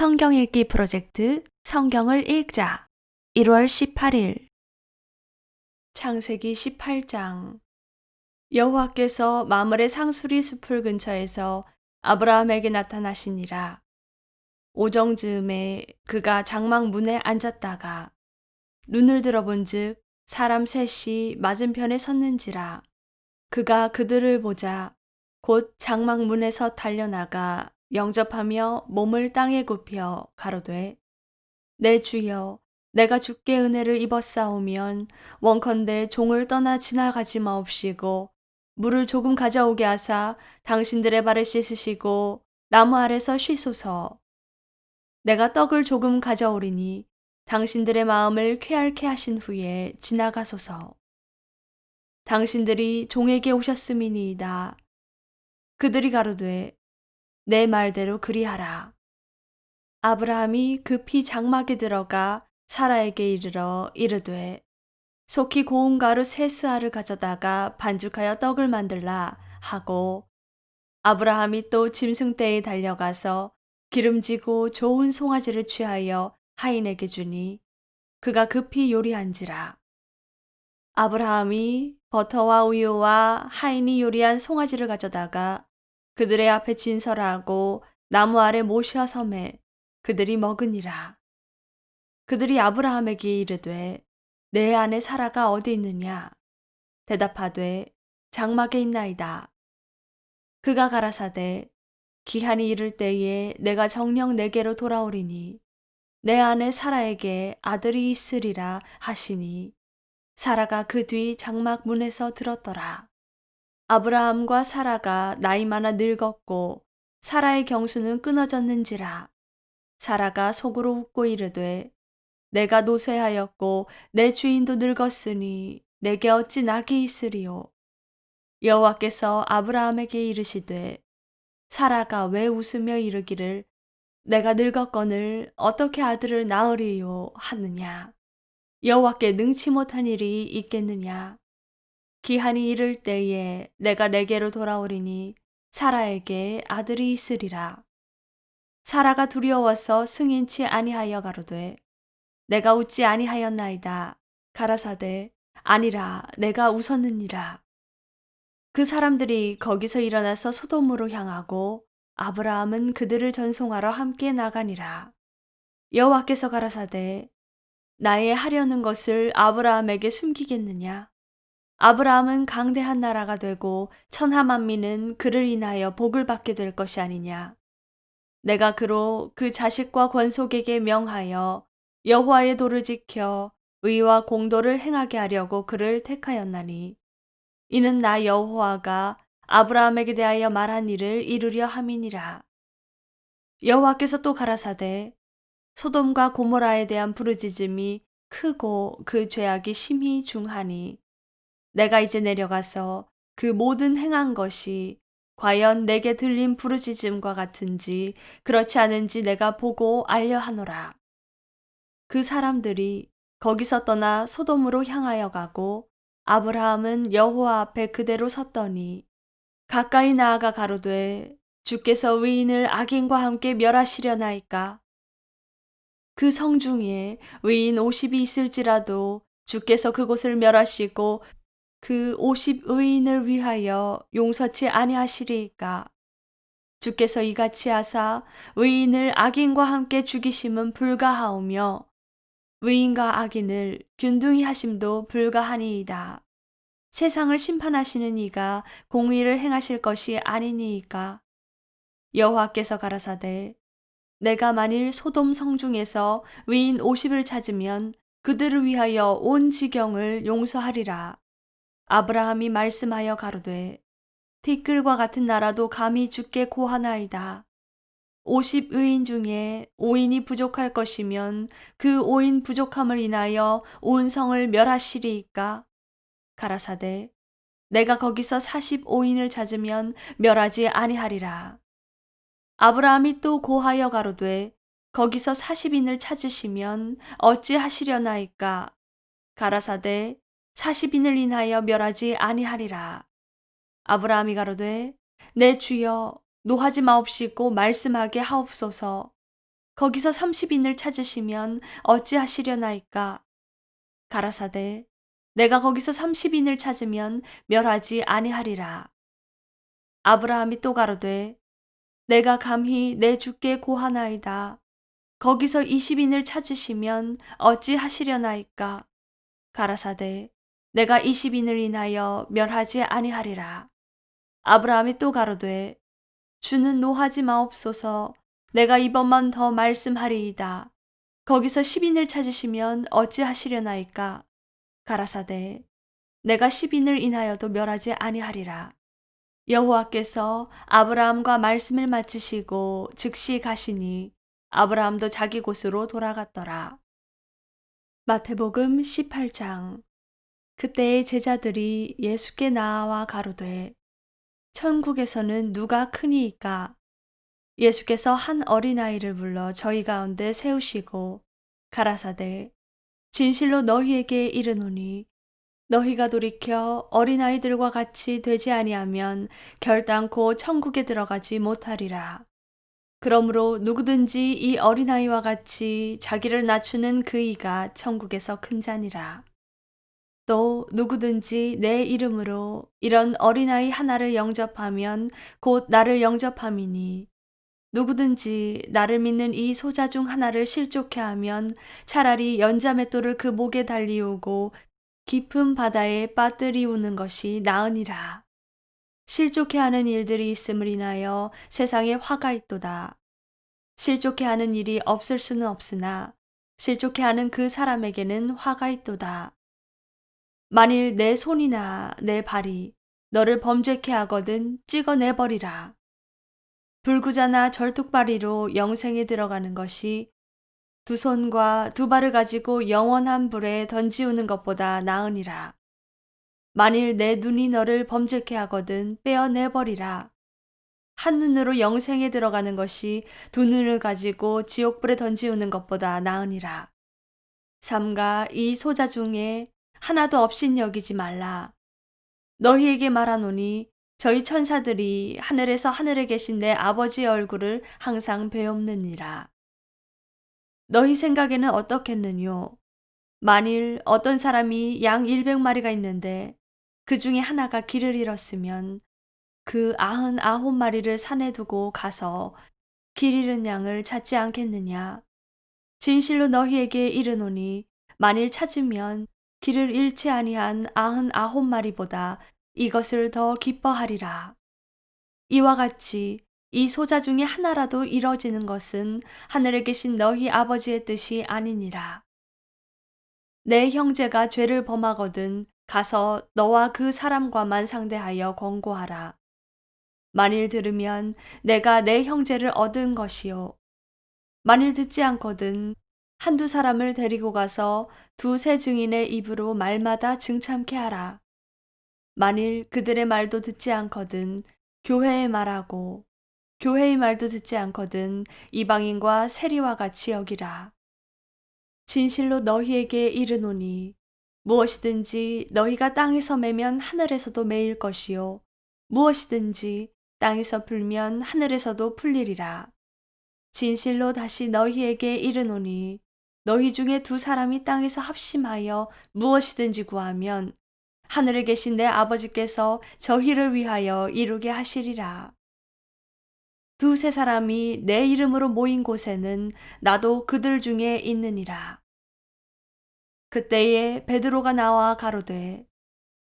성경 읽기 프로젝트 성경을 읽자. 1월 18일. 창세기 18장. 여호와께서 마물의 상수리 숲을 근처에서 아브라함에게 나타나시니라. 오정 즈음에 그가 장막 문에 앉았다가 눈을 들어본즉 사람 셋이 맞은편에 섰는지라. 그가 그들을 보자 곧 장막 문에서 달려나가 영접하며 몸을 땅에 굽혀 가로되 내 주여 내가 주께 은혜를 입었사오면 원컨대 종을 떠나 지나가지 마옵시고 물을 조금 가져오게 하사 당신들의 발을 씻으시고 나무 아래서 쉬소서. 내가 떡을 조금 가져오리니 당신들의 마음을 쾌활케 하신 후에 지나가소서. 당신들이 종에게 오셨음이니이다. 그들이 가로되 내 말대로 그리하라. 아브라함이 급히 장막에 들어가 사라에게 이르러 이르되 속히 고운 가루 세 스아를 가져다가 반죽하여 떡을 만들라 하고 아브라함이 또 짐승떼에 달려가서 기름지고 좋은 송아지를 취하여 하인에게 주니 그가 급히 요리한지라. 아브라함이 버터와 우유와 하인이 요리한 송아지를 가져다가 그들의 앞에 진설하고 나무 아래 모셔 섬에 그들이 먹으니라. 그들이 아브라함에게 이르되 내 아내 사라가 어디 있느냐? 대답하되 장막에 있나이다. 그가 가라사대 기한이 이를 때에 내가 정령 내게로 돌아오리니 내 아내 사라에게 아들이 있으리라 하시니 사라가 그 뒤 장막 문에서 들었더라. 아브라함과 사라가 나이 많아 늙었고 사라의 경수는 끊어졌는지라. 사라가 속으로 웃고 이르되 내가 노쇠하였고 내 주인도 늙었으니 내게 어찌 낙이 있으리요 여호와께서 아브라함에게 이르시되 사라가 왜 웃으며 이르기를 내가 늙었거늘 어떻게 아들을 낳으리요 하느냐? 여호와께 능치 못한 일이 있겠느냐 기한이 이를 때에 내가 내게로 돌아오리니 사라에게 아들이 있으리라. 사라가 두려워서 승인치 아니하여 가로되 내가 웃지 아니하였나이다. 가라사대 아니라 내가 웃었느니라. 그 사람들이 거기서 일어나서 소돔으로 향하고 아브라함은 그들을 전송하러 함께 나가니라. 여호와께서 가라사대 나의 하려는 것을 아브라함에게 숨기겠느냐? 아브라함은 강대한 나라가 되고 천하 만민은 그를 인하여 복을 받게 될 것이 아니냐. 내가 그로 그 자식과 권속에게 명하여 여호와의 도를 지켜 의와 공도를 행하게 하려고 그를 택하였나니 이는 나 여호와가 아브라함에게 대하여 말한 일을 이루려 함이니라. 여호와께서 또 가라사대 소돔과 고모라에 대한 부르짖음이 크고 그 죄악이 심히 중하니 내가 이제 내려가서 그 모든 행한 것이 과연 내게 들린 부르짖음과 같은지 그렇지 않은지 내가 보고 알려 하노라. 그 사람들이 거기서 떠나 소돔으로 향하여 가고 아브라함은 여호와 앞에 그대로 섰더니 가까이 나아가 가로되 주께서 의인을 악인과 함께 멸하시려나이까 그 성중에 의인 50이 있을지라도 주께서 그곳을 멸하시고 그 오십 의인을 위하여 용서치 아니하시리이까 주께서 이같이 하사 의인을 악인과 함께 죽이심은 불가하오며 의인과 악인을 균등히 하심도 불가하니이다. 세상을 심판하시는 이가 공의를 행하실 것이 아니니이까 여호와께서 가라사대 내가 만일 소돔 성중에서 의인 50을 찾으면 그들을 위하여 온 지경을 용서하리라. 아브라함이 말씀하여 가로되 티끌과 같은 나라도 감히 죽게 고하나이다. 오십 의인 중에 오인이 부족할 것이면 그 오인 부족함을 인하여 온 성을 멸하시리이까? 가라사대 내가 거기서 사십 오인을 찾으면 멸하지 아니하리라. 아브라함이 또 고하여 가로되 거기서 사십인을 찾으시면 어찌 하시려나이까? 가라사대 사십인을 인하여 멸하지 아니하리라. 아브라함이 가로되 내 주여 노하지 마옵시고 말씀하게 하옵소서. 거기서 30인을 찾으시면 어찌하시려나이까? 가라사대 내가 거기서 30인을 찾으면 멸하지 아니하리라. 아브라함이 또 가로되 내가 감히 내 주께 고하나이다. 거기서 20인을 찾으시면 어찌하시려나이까? 가라사대 내가 20인을 인하여 멸하지 아니하리라. 아브라함이 또 가로되 주는 노하지 마옵소서 내가 이번만 더 말씀하리이다. 거기서 10인을 찾으시면 어찌하시려나이까? 가라사대 내가 10인을 인하여도 멸하지 아니하리라. 여호와께서 아브라함과 말씀을 마치시고 즉시 가시니 아브라함도 자기 곳으로 돌아갔더라. 마태복음 18장 그때의 제자들이 예수께 나아와 가로되 천국에서는 누가 크니이까 예수께서 한 어린아이를 불러 저희 가운데 세우시고 가라사대 진실로 너희에게 이르노니 너희가 돌이켜 어린아이들과 같이 되지 아니하면 결단코 천국에 들어가지 못하리라. 그러므로 누구든지 이 어린아이와 같이 자기를 낮추는 그이가 천국에서 큰 자니라. 또 누구든지 내 이름으로 이런 어린아이 하나를 영접하면 곧 나를 영접함이니 누구든지 나를 믿는 이 소자 중 하나를 실족해 하면 차라리 연자맷돌을 그 목에 달리우고 깊은 바다에 빠뜨리우는 것이 나으니라. 실족해 하는 일들이 있음을 인하여 세상에 화가 있도다. 실족해 하는 일이 없을 수는 없으나 실족해 하는 그 사람에게는 화가 있도다. 만일 내 손이나 내 발이 너를 범죄케 하거든 찍어내버리라. 불구자나 절뚝발이로 영생에 들어가는 것이 두 손과 두 발을 가지고 영원한 불에 던지우는 것보다 나으니라. 만일 내 눈이 너를 범죄케 하거든 빼어내버리라. 한 눈으로 영생에 들어가는 것이 두 눈을 가지고 지옥불에 던지우는 것보다 나으니라. 삼가 이 소자 중에 하나도 없인 여기지 말라. 너희에게 말하노니 저희 천사들이 하늘에서 하늘에 계신 내 아버지의 얼굴을 항상 배옵느니라. 너희 생각에는 어떻겠느뇨? 만일 어떤 사람이 양 100마리가 있는데 그 중에 하나가 길을 잃었으면 그 아흔 아홉 마리를 산에 두고 가서 길 잃은 양을 찾지 않겠느냐? 진실로 너희에게 이르노니 만일 찾으면 길을 잃지 아니한 아흔 아홉 마리보다 이것을 더 기뻐하리라. 이와 같이 이 소자 중에 하나라도 이뤄지는 것은 하늘에 계신 너희 아버지의 뜻이 아니니라. 내 형제가 죄를 범하거든 가서 너와 그 사람과만 상대하여 권고하라. 만일 들으면 내가 내 형제를 얻은 것이요. 만일 듣지 않거든 한두 사람을 데리고 가서 두세 증인의 입으로 말마다 증참케 하라. 만일 그들의 말도 듣지 않거든 교회의 말하고 교회의 말도 듣지 않거든 이방인과 세리와 같이 여기라. 진실로 너희에게 이르노니 무엇이든지 너희가 땅에서 매면 하늘에서도 매일 것이요 무엇이든지 땅에서 풀면 하늘에서도 풀리리라. 진실로 다시 너희에게 이르노니 너희 중에 두 사람이 땅에서 합심하여 무엇이든지 구하면 하늘에 계신 내 아버지께서 저희를 위하여 이루게 하시리라. 두세 사람이 내 이름으로 모인 곳에는 나도 그들 중에 있느니라. 그때에 베드로가 나와 가로되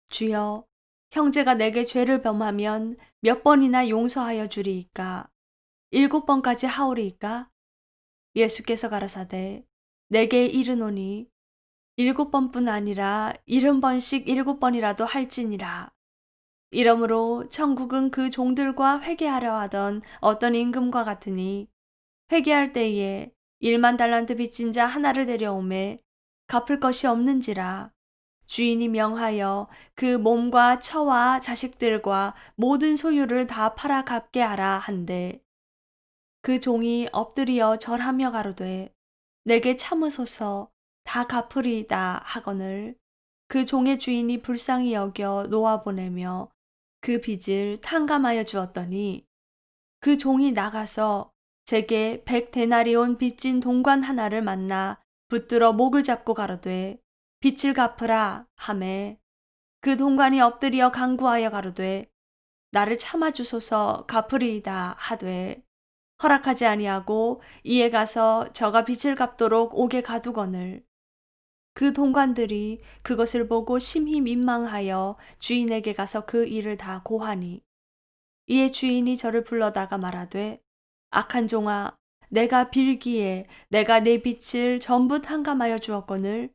주여 형제가 내게 죄를 범하면 몇 번이나 용서하여 주리이까 일곱 번까지 하오리이까 예수께서 가라사대 내게 이르노니 일곱 번뿐 아니라 일흔 번씩 일곱 번이라도 할지니라. 이러므로 천국은 그 종들과 회개하려 하던 어떤 임금과 같으니 회개할 때에 일만 달란트 빚진 자 하나를 데려오매 갚을 것이 없는지라 주인이 명하여 그 몸과 처와 자식들과 모든 소유를 다 팔아 갚게 하라 한데 그 종이 엎드리어 절하며 가로되 내게 참으소서. 다 갚으리이다 하거늘. 그 종의 주인이 불쌍히 여겨 놓아 보내며 그 빚을 탕감하여 주었더니 그 종이 나가서 제게 백 데나리온 빚진 동관 하나를 만나 붙들어 목을 잡고 가로되 빚을 갚으라 하매 그 동관이 엎드려 강구하여 가로되 나를 참아 주소서 갚으리이다 하되 허락하지 아니하고 이에 가서 저가 빚을 갚도록 옥에 가두거늘. 그 동관들이 그것을 보고 심히 민망하여 주인에게 가서 그 일을 다 고하니 이에 주인이 저를 불러다가 말하되 악한 종아 내가 빌기에 내가 내 빚을 전부 탕감하여 주었거늘.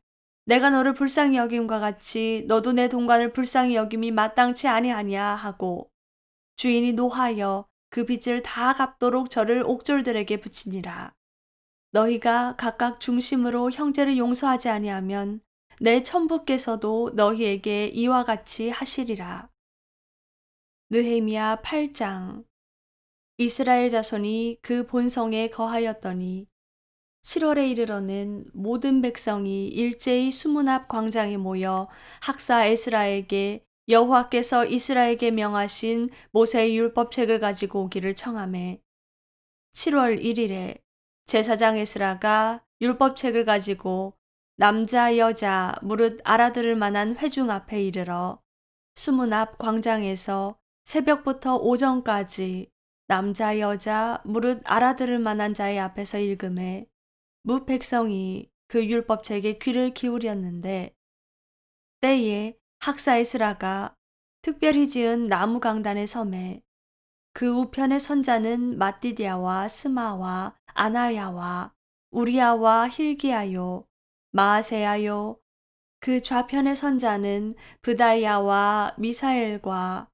내가 너를 불쌍히 여김과 같이 너도 내 동관을 불쌍히 여김이 마땅치 아니하냐 하고 주인이 노하여 그 빚을 다 갚도록 저를 옥졸들에게 붙이니라. 너희가 각각 중심으로 형제를 용서하지 아니하면 내 천부께서도 너희에게 이와 같이 하시리라. 느헤미야 8장 이스라엘 자손이 그 본성에 거하였더니 7월에 이르러는 모든 백성이 일제히 수문 앞 광장에 모여 학사 에스라에게 여호와께서 이스라엘에게 명하신 모세의 율법책을 가지고 오기를 청함해 7월 1일에 제사장 에스라가 율법책을 가지고 남자 여자 무릇 알아들을 만한 회중 앞에 이르러 수문 앞 광장에서 새벽부터 오전까지 남자 여자 무릇 알아들을 만한 자의 앞에서 읽음에 무 백성이 그 율법책에 귀를 기울였는데 때에 학사 에스라가 특별히 지은 나무 강단의 섬에 그 우편의 선자는 마띠디아와 스마와 아나야와 우리아와 힐기야요 마아세야요 그 좌편의 선자는 브다야와 미사엘과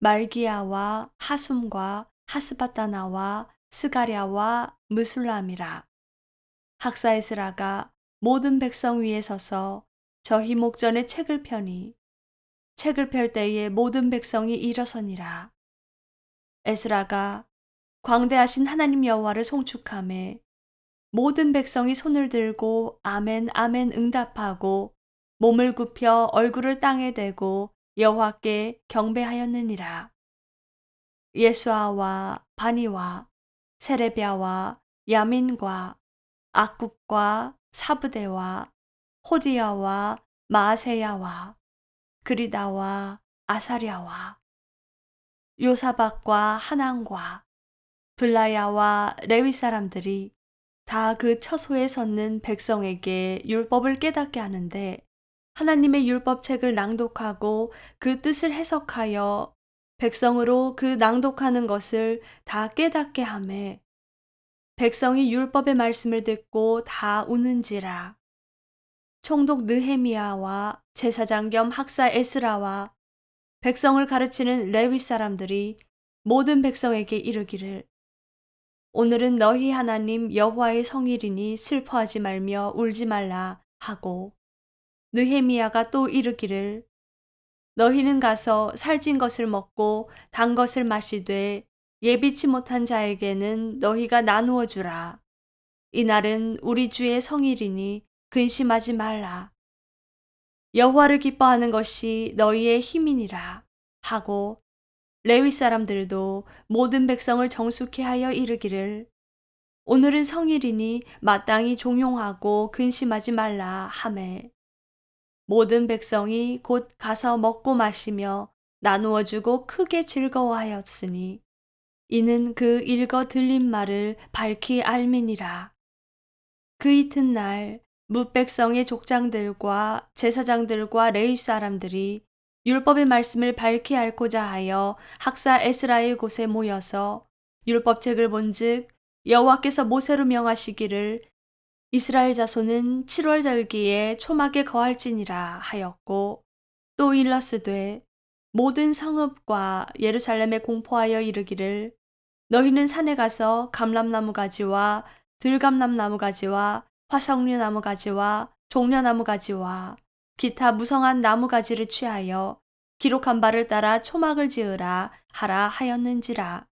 말기야와 하숨과 하스바타나와 스가랴와 무술람이라. 학사에스라가 모든 백성 위에 서서 저희 목전에 책을 펴니 책을 펼 때에 모든 백성이 일어서니라 에스라가 광대하신 하나님 여호와를 송축함에 모든 백성이 손을 들고 아멘 아멘 응답하고 몸을 굽혀 얼굴을 땅에 대고 여호와께 경배하였느니라. 예수아와 바니와 세레비아와 야민과 악국과 사부대와 호디야와 마세야와 그리다와 아사랴와 요사박과 하난과 블라야와 레위 사람들이 다 그 처소에 섰는 백성에게 율법을 깨닫게 하는데 하나님의 율법책을 낭독하고 그 뜻을 해석하여 백성으로 그 낭독하는 것을 다 깨닫게 하매 백성이 율법의 말씀을 듣고 다 우는지라 총독 느헤미야와 제사장 겸 학사 에스라와 백성을 가르치는 레위 사람들이 모든 백성에게 이르기를 오늘은 너희 하나님 여호와의 성일이니 슬퍼하지 말며 울지 말라 하고 느헤미야가 또 이르기를 너희는 가서 살찐 것을 먹고 단 것을 마시되 예비치 못한 자에게는 너희가 나누어 주라. 이날은 우리 주의 성일이니 근심하지 말라. 여호와를 기뻐하는 것이 너희의 힘이니라 하고 레위 사람들도 모든 백성을 정숙해 하여 이르기를 오늘은 성일이니 마땅히 종용하고 근심하지 말라 하매 모든 백성이 곧 가서 먹고 마시며 나누어 주고 크게 즐거워하였으니 이는 그 읽어 들린 말을 밝히 알미니라 그 이튿날 무백성의 족장들과 제사장들과 레위 사람들이 율법의 말씀을 밝히 앓고자 하여 학사 에스라의 곳에 모여서 율법책을 본즉 여호와께서 모세로 명하시기를 이스라엘 자손은 7월 절기에 초막에 거할지니라 하였고 또 일러스되 모든 성읍과 예루살렘에 공포하여 이르기를 너희는 산에 가서 감람나무 가지와 들감람나무 가지와 화석류 나무 가지와 종려나무 가지와 기타 무성한 나무 가지를 취하여 기록한 바를 따라 초막을 지으라 하라 하였는지라.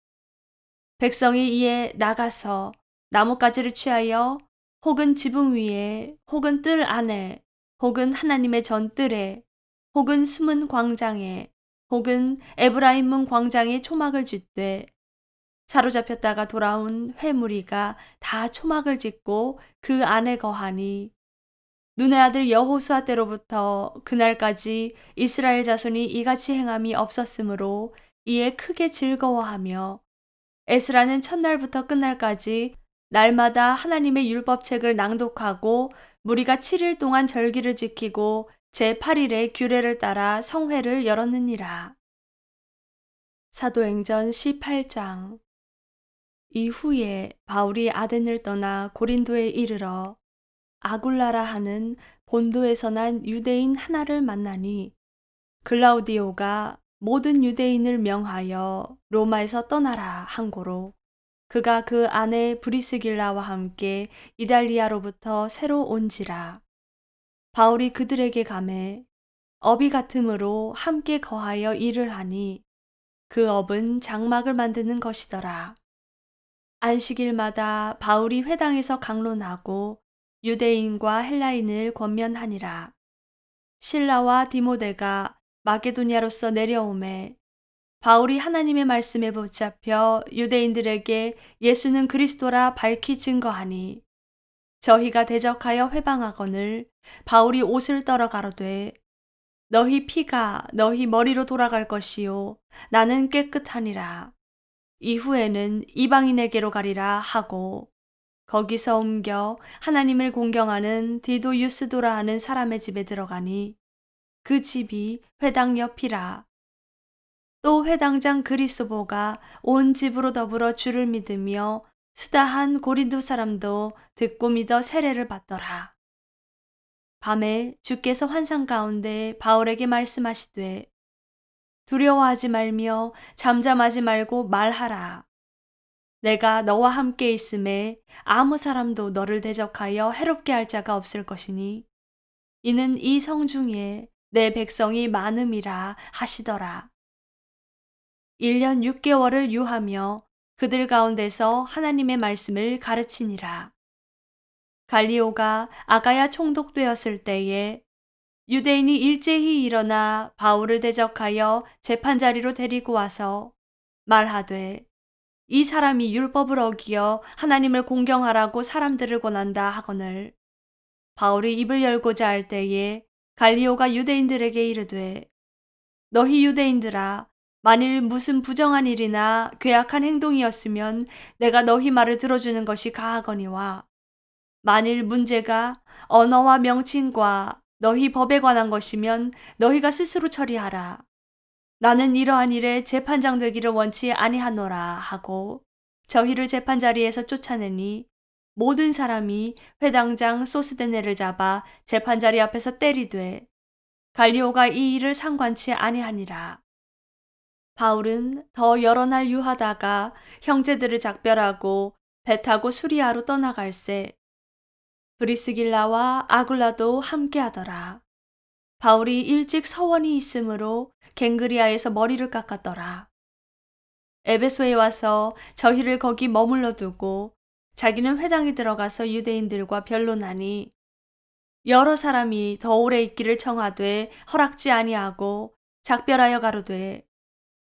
백성이 이에 나가서 나뭇가지를 취하여 혹은 지붕 위에 혹은 뜰 안에 혹은 하나님의 전뜰에 혹은 숨은 광장에 혹은 에브라임 문 광장에 초막을 짓되 사로잡혔다가 돌아온 회무리가 다 초막을 짓고 그 안에 거하니 눈의 아들 여호수아 때로부터 그날까지 이스라엘 자손이 이같이 행함이 없었으므로 이에 크게 즐거워하며 에스라는 첫날부터 끝날까지 날마다 하나님의 율법책을 낭독하고 무리가 7일 동안 절기를 지키고 제8일에 규례를 따라 성회를 열었느니라. 사도행전 18장 이후에 바울이 아덴을 떠나 고린도에 이르러 아굴라라 하는 본도에서 난 유대인 하나를 만나니 글라우디오가 모든 유대인을 명하여 로마에서 떠나라 한 고로 그가 그 아내 브리스길라와 함께 이달리아로부터 새로 온지라 바울이 그들에게 감해 업이 같음으로 함께 거하여 일을 하니 그 업은 장막을 만드는 것이더라. 안식일마다 바울이 회당에서 강론하고 유대인과 헬라인을 권면하니라. 신라와 디모데가 마게도니아로서 내려오매 바울이 하나님의 말씀에 붙잡혀 유대인들에게 예수는 그리스도라 밝히 증거하니 저희가 대적하여 회방하거늘 바울이 옷을 떨어 가로되 너희 피가 너희 머리로 돌아갈 것이요 나는 깨끗하니라 이후에는 이방인에게로 가리라 하고 거기서 옮겨 하나님을 공경하는 디도 유스도라 하는 사람의 집에 들어가니 그 집이 회당 옆이라. 또 회당장 그리스보가 온 집으로 더불어 주를 믿으며 수다한 고린도 사람도 듣고 믿어 세례를 받더라. 밤에 주께서 환상 가운데 바울에게 말씀하시되 두려워하지 말며 잠잠하지 말고 말하라. 내가 너와 함께 있음에 아무 사람도 너를 대적하여 해롭게 할 자가 없을 것이니 이는 이 성 중에 내 백성이 많음이라 하시더라. 1년 6개월을 유하며 그들 가운데서 하나님의 말씀을 가르치니라. 갈리오가 아가야 총독되었을 때에 유대인이 일제히 일어나 바울을 대적하여 재판자리로 데리고 와서 말하되 이 사람이 율법을 어기어 하나님을 공경하라고 사람들을 권한다 하거늘. 바울이 입을 열고자 할 때에 갈리오가 유대인들에게 이르되 너희 유대인들아 만일 무슨 부정한 일이나 괴악한 행동이었으면 내가 너희 말을 들어주는 것이 가하거니와 만일 문제가 언어와 명칭과 너희 법에 관한 것이면 너희가 스스로 처리하라. 나는 이러한 일에 재판장 되기를 원치 아니하노라 하고 저희를 재판 자리에서 쫓아내니 모든 사람이 회당장 소스데네를 잡아 재판 자리 앞에서 때리되 갈리오가 이 일을 상관치 아니하니라. 바울은 더 여러 날 유하다가 형제들을 작별하고 배 타고 수리아로 떠나갈새 브리스길라와 아굴라도 함께하더라. 바울이 일찍 서원이 있으므로 갱그리아에서 머리를 깎았더라. 에베소에 와서 저희를 거기 머물러 두고 자기는 회당에 들어가서 유대인들과 변론하니 여러 사람이 더 오래 있기를 청하되 허락지 아니하고 작별하여 가로되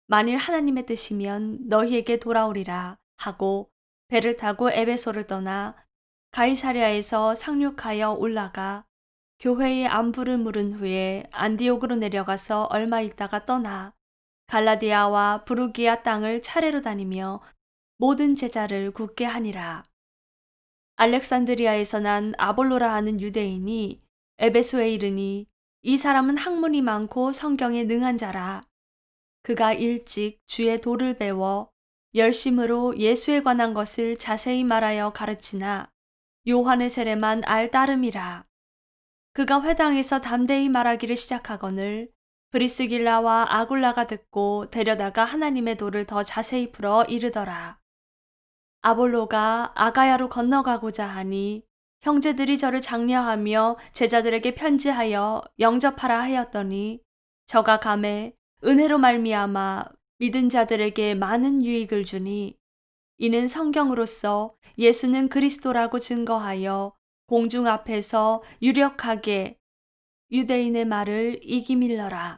만일 하나님의 뜻이면 너희에게 돌아오리라 하고 배를 타고 에베소를 떠나 가이사랴에서 상륙하여 올라가 교회의 안부를 물은 후에 안디옥으로 내려가서 얼마 있다가 떠나 갈라디아와 부르기아 땅을 차례로 다니며 모든 제자를 굳게 하니라. 알렉산드리아에서 난 아볼로라 하는 유대인이 에베소에 이르니 이 사람은 학문이 많고 성경에 능한 자라. 그가 일찍 주의 도를 배워 열심으로 예수에 관한 것을 자세히 말하여 가르치나 요한의 세례만 알 따름이라. 그가 회당에서 담대히 말하기를 시작하거늘 브리스길라와 아굴라가 듣고 데려다가 하나님의 도를 더 자세히 풀어 이르더라. 아볼로가 아가야로 건너가고자 하니 형제들이 저를 장려하며 제자들에게 편지하여 영접하라 하였더니 저가 감에 은혜로 말미암아 믿은 자들에게 많은 유익을 주니 이는 성경으로서 예수는 그리스도라고 증거하여 공중 앞에서 유력하게 유대인의 말을 이기밀러라.